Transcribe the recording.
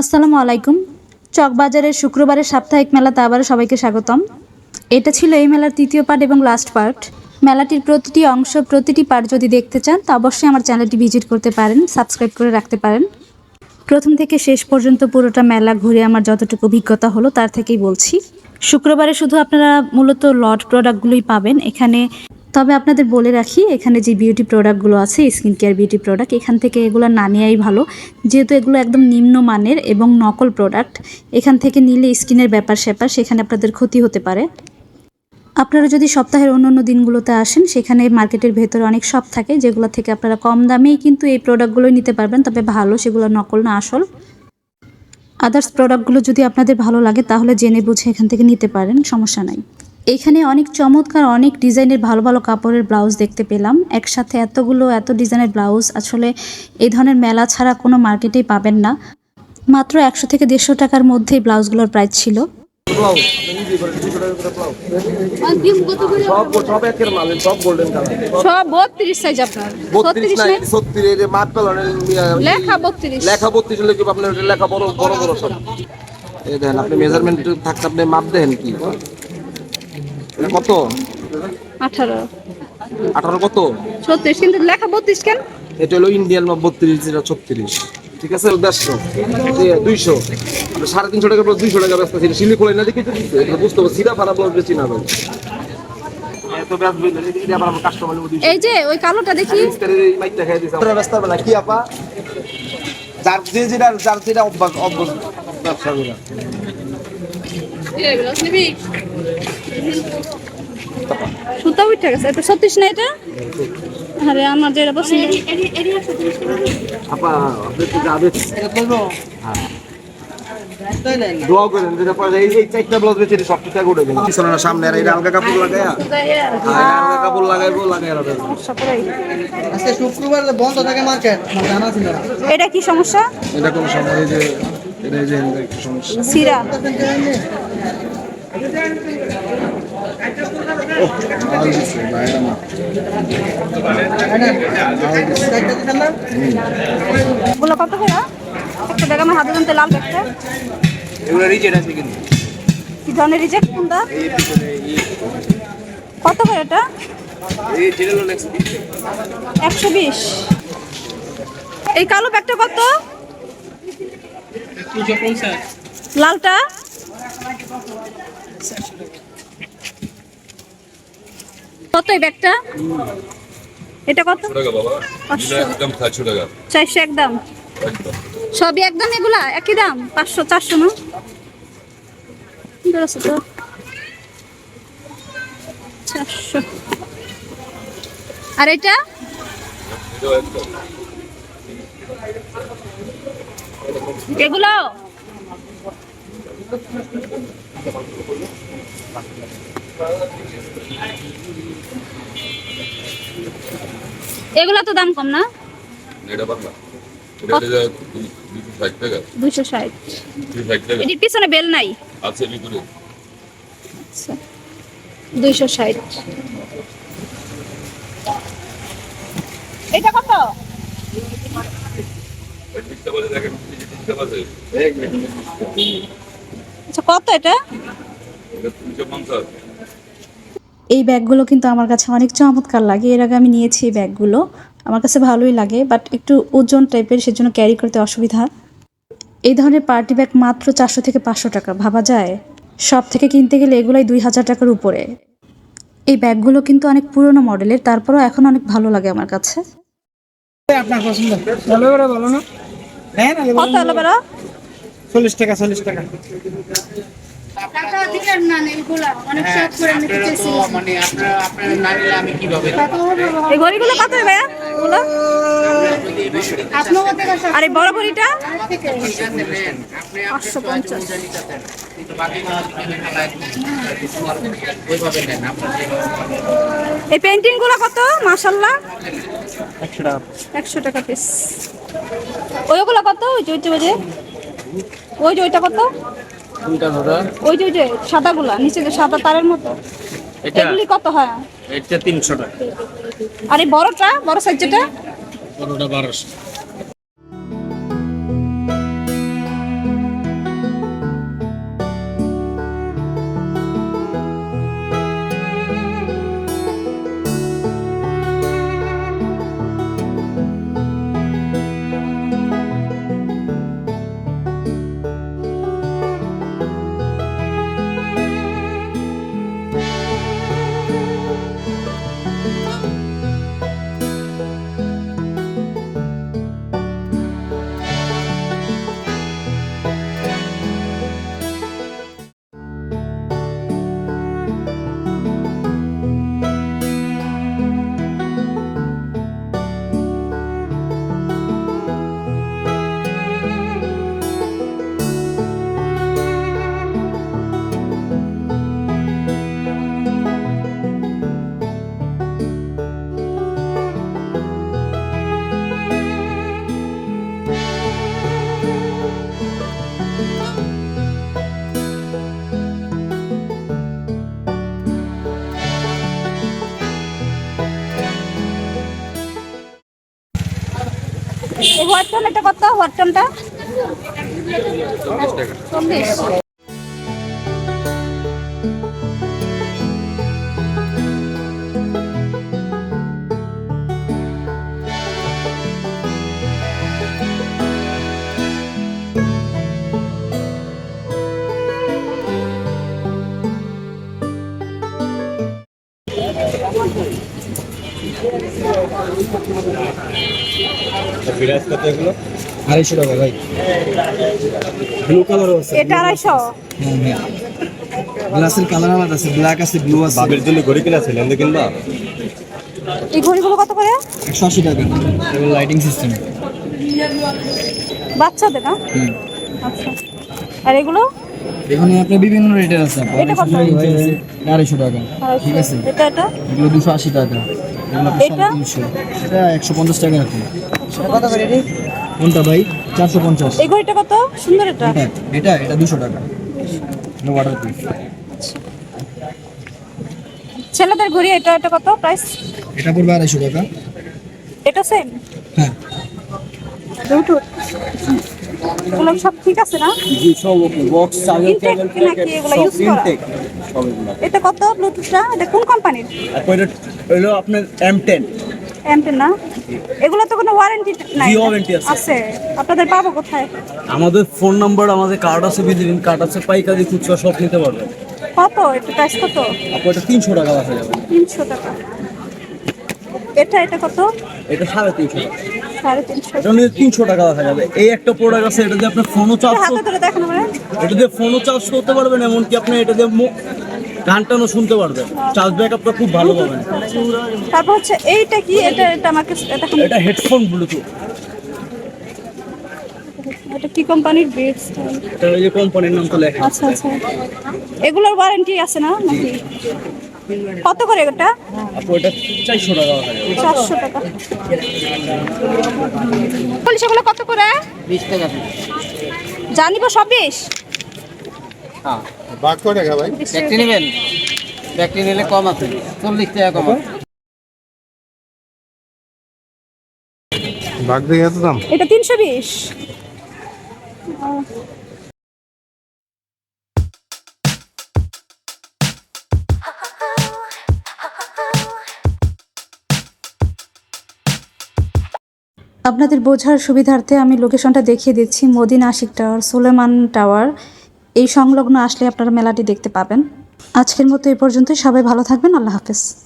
আসসালামু আলাইকুম। চকবাজারের শুক্রবারের সাপ্তাহিক মেলাতে আবারও সবাইকে স্বাগতম। এটা ছিল এই মেলার তৃতীয় পার্ট এবং লাস্ট পার্ট মেলাটির প্রতিটি অংশ, প্রতিটি পার্ট যদি দেখতে চান, তা অবশ্যই আমার চ্যানেলটি ভিজিট করতে পারেন সাবস্ক্রাইব করে রাখতে পারেন। প্রথম থেকে শেষ পর্যন্ত পুরোটা মেলা ঘুরে আমার যতটুকু অভিজ্ঞতা হলো, তার থেকেই বলছি। শুক্রবারে শুধু আপনারা মূলত লট প্রোডাক্টগুলোই পাবেন। এখানে তবে আপনাদের বলে রাখি, এখানে যে বিউটি প্রোডাক্টগুলো আছে স্কিন কেয়ার বিউটি প্রোডাক্ট এখান থেকে এগুলো না নেওয়াই ভালো। যেহেতু এগুলো একদম নিম্নমানের এবং নকল প্রোডাক্ট এখান থেকে নিলে স্কিনের ব্যাপার স্যাপার, সেখানে আপনাদের ক্ষতি হতে পারে। আপনারা যদি সপ্তাহের অন্য অন্য দিনগুলোতে আসেন, সেখানে মার্কেটের ভেতরে অনেক শপ থাকে, যেগুলো থেকে আপনারা কম দামেই কিন্তু এই প্রোডাক্টগুলোই নিতে পারবেন, তবে ভালো, সেগুলো নকল না, আসল। আদার্স প্রোডাক্টগুলো যদি আপনাদের ভালো লাগে, তাহলে জেনে বুঝে এখান থেকে নিতে পারেন, সমস্যা নাই। এখানে অনেক চমৎকার অনেক ডিজাইনের ভালো ভালো কাপড়ের ব্লাউজ দেখতে পেলাম। একসাথে এতগুলো এত ডিজাইনের ব্লাউজ আসলে এই ধরনের মেলা ছাড়া কোনো মার্কেটেই পাবেন না। মাত্র একশো থেকে দেড়শো টাকার মধ্যেই ব্লাউজগুলোর প্রাইস ছিল। আপনি লেখা বত্রিশ। লেখা বড় বড় সব? দেখেন মেজারমেন্ট থাকতে আপনি মাপ দেখেন কি? এটা কত? আঠারো। আঠারো কত? ছত্রিশ কিন্তু লেখা বত্রিশ কেন? এটা হলো ইন্ডিয়ান মাপ বত্রিশ যেটা ছত্রিশ। ঠিক আছে দেড়শো। দুইশো। সাড়ে তিনশো টাকা প্লাস দুইশো টাকা ব্যস্ত ছিল শিলি খোলাই না দেখে এটা বুঝতে হবে সিরা ফারা ব্লাউজ বেশি না ভাই। এই যে ওই কালোটা দেখি। ব্যস্ত কি আপা? যার যে যেটা যার যেটা অভ্যাস অভ্যাস ব্যবসা সুতা উঠে গেছে। এটা ছত্রিশ না এটা? আরে আমার যেটা পছন্দ। দোয়া করেন যেটা পরে এই এই চারটা ব্লাউজ বেচে সব ঠিকঠাক উঠে গেল পিছনে না সামনে আর আলগা কাপড় লাগায়া। আলগা কাপড় লাগাইবো লাগাইয়া রাখব। আজকে শুক্রবার বন্ধ থাকে মার্কেট জানা ছিল এটা কি সমস্যা? এটা কোনো সময় যে এটা যে সমস্যা। সিরা। ওগুলো কত করে? একটা ব্যাগ আমার হাতে জানতে লাল ব্যাগটা এগুলো রিজেট আছে কিন্তু। কি ধরনের রিজেক্ট কোনটা? কত করে এটা? একশো বিশ। এই কালো ব্যাগটা কত? লালটা? কত এই ব্যাগটা? এটা কত। একদম সাতশো টাকা চারশো একদম? একদম। সবই একদম এগুলা? একই দাম? পাঁচশো চারশো না? তো। চারশো। আর এটা? এগুলো? এগুলো তো দাম কম না? এটা পাতলা। দুশো ষাট এটির পিছনে বেল নাই? আছে ভিতরে। আচ্ছা। দুইশো ষাট। এটা কত? দেখেন আচ্ছা কত এটা? এই ব্যাগগুলো কিন্তু আমার কাছে অনেক চমৎকার লাগে। এর আগে আমি নিয়েছি এই ব্যাগগুলো। আমার কাছে ভালোই লাগে বাট একটু ওজন টাইপের সেজন্য ক্যারি করতে অসুবিধা। এই ধরনের পার্টি ব্যাগ মাত্র চারশো থেকে পাঁচশো টাকা ভাবা যায়। সব থেকে কিনতে গেলে এগুলাই দুই হাজার টাকার উপরে। এই ব্যাগগুলো কিন্তু অনেক পুরনো মডেলের তারপরেও এখন অনেক ভালো লাগে আমার কাছে। আপনার পছন্দ? ভালো করে বলো না। হ্যাঁ না কত হলো বেরো চল্লিশ টাকা চল্লিশ টাকা। চাইছি মানে এই ঘড়িগুলো কত ভাইয়া এগুলো আর এই বড় ঘড়িটা? পাঁচশো পঞ্চাশ। যেভাবে এই পেন্টিংগুলো কত? মাশাল্লাহ একশো টাকা। পিস ওইগুলো কত? ওই ওইটা ওই যে ওইটা কত? ওই যে ওই যে সাদাগুলা নিচে যে সাদা তারের মতো। এটা এগুলি কত হয়? এটা তিনশো টাকা। আরে এই বড়টা বড় সাইজটা বড়টা বারোশো। হোয়াইট টোন এটা কত? হোয়াইট টোনটা চল্লিশ। আড়াইশো টাকা ভাই। ব্লু কালারও আছে এটা আড়াইশো? হ্যাঁ হ্যাঁ। গ্লাসের কালার আলাদা আছে ব্ল্যাক আছে ব্লু আছে। বাবের জন্য ঘড়ি কিনা কিনবা? এই ঘড়িগুলো কত করে? একশো আশি টাকা। এবং লাইটিং সিস্টেম বাচ্চাদের না? আচ্ছা। আর এগুলো? এখানে আপনার বিভিন্ন রেটের আছে? আড়াইশো টাকা ঠিক আছে? এটা এটা এগুলো দুশো আশি টাকা। এটা? একশো পঞ্চাশ টাকা রাখুন কোনটা ভাই? চারশো পঞ্চাশ। এই ঘড়িটা কত? সুন্দর এটা এটা এটা দুশো টাকা। ওয়াটার প্রুফ ছেলেদের ঘড়ি এটা এটা কত প্রাইস এটা পড়বে আড়াইশো টাকা। এটা সেম হ্যাঁ। এগুলো সব ঠিক আছে না? বক্স ইনটেক নাকি এগুলো ইউজ করা? এটা কত? ব্লুটুথটা এটা কোন কোম্পানির হলো আপনার এম টেন এমটেন না? এগুলো তো কোনো ওয়ারেন্টি নাই জি, warranty আছে। আছে। আপনাদের পাবো কোথায়? আমাদের ফোন নাম্বার আমাদের কার্ড আছে বিদিন কার্ড আছে পাইকারি খুচরা সব নিতে পারবে। কত? এটা প্রাইস কত? আপু এটা তিনশো টাকা রাখা যাবে তিনশো টাকা। এটা এটা কত? এটা সাড়ে তিনশো টাকা। সাড়ে তিনশো। টাকা যাবে। এই একটা প্রোডাক্ট আছে এটা দিয়ে আপনার ফোনও চার্জ এটা দিয়ে ফোনও চার্জ করতে পারবেন এমনকি আপনি এটা দিয়ে মো- গান টানও শুনতে পারবেন। চার্জ ব্যাক আপটা খুব ভালো পাবেন। তারপর হচ্ছে এইটা কি? এটা এটা আমাকে এটা হেডফোন ব্লুটুথ এটা কি কোম্পানির বিটস এটা এই যে কোম্পানির নাম তো লেখা। আচ্ছা আচ্ছা। এগুলোর ওয়ারেন্টি আছে না? নাকি? কত করে এটা? আপু এটা চারশো টাকা এগুলো কত করে? বিশ টাকা। জানিব সব বিশ হ্যাঁ। ভাই? ব্যাগটি নেবেন? ব্যাগটি নিলে কম আছে। চল্লিশ টাকা কম আছে। দেখে এত দাম? এটা তিনশো বিশ। আপনাদের বোঝার সুবিধার্থে আমি লোকেশনটা দেখিয়ে দিচ্ছি, মদিন আশিক টাওয়ার, সুলেমান টাওয়ার। এই সংলগ্ন আসলে আপনারা মেলাটি দেখতে পাবেন। আজকের মতো এই পর্যন্তই। সবাই ভালো থাকবেন। আল্লাহ হাফেজ।